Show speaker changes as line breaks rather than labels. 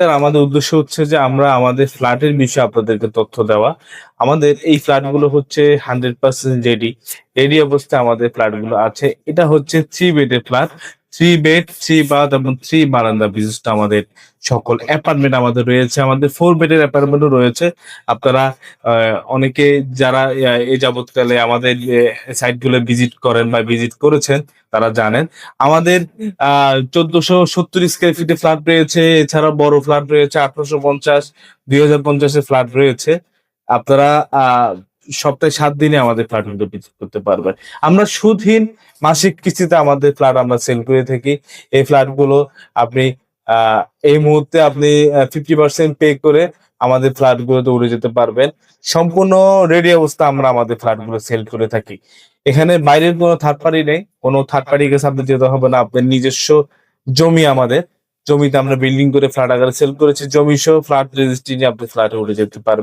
আমাদের উদ্দেশ্য হচ্ছে যে আমরা আমাদের ফ্ল্যাটের বিষয়ে আপনাদেরকে তথ্য দেওয়া। আমাদের এই ফ্ল্যাটগুলো হচ্ছে হান্ড্রেড পার্সেন্ট রেডি রেডি অবস্থায় আমাদের ফ্ল্যাটগুলো আছে। এটা হচ্ছে থ্রি বেডের flat three bed, three bath এবং থ্রি বারান্দা বিশিষ্ট আমাদের সকল অ্যাপার্টমেন্ট আমাদের রয়েছে। আমাদের ফোর বেডের অ্যাপার্টমেন্টও রয়েছে। আপনারা অনেকে যারা এই যাবৎকালে আমাদের সাইটগুলো ভিজিট করেন বা ভিজিট করেছেন, তারা জানেন। আমাদের চোদ্দশো সত্তর স্কোয়ার ফিটে ফ্ল্যাট রয়েছে। এছাড়া বড় ফ্ল্যাট রয়েছে, আঠারোশো পঞ্চাশ, দুই হাজার পঞ্চাশের ফ্ল্যাট রয়েছে। আপনারা সপ্তাহে সাত দিনে আমাদের ফ্ল্যাটগুলো ভিজিট করতে পারবেন আমরা সুদহীন মাসিক কিস্তিতে আমাদের ফ্ল্যাট আমরা সেল করে থাকি। এই ফ্ল্যাটগুলো আপনি এই মুহূর্তে আপনি ফিফটি পার্সেন্ট পে করে আমাদের ফ্ল্যাটগুলোতে উড়ে যেতে পারবেন। সম্পূর্ণ রেডি অবস্থা আমরা আমাদের ফ্ল্যাটগুলো সেল করে থাকি। এখানে বাইরের কোনো থার্ড পার্টি নেই। কোনো থার্ড পার্টির কাছে আপনার যেতে হবে না। আপনার নিজস্ব জমি আমাদের। জমিতে আমরা বিল্ডিং করে ফ্ল্যাট আকারে সেল করেছি। জমি সহ ফ্ল্যাট রেজিস্ট্রি নিয়ে আপনি ফ্ল্যাটে উঠে যেতে পারবেন।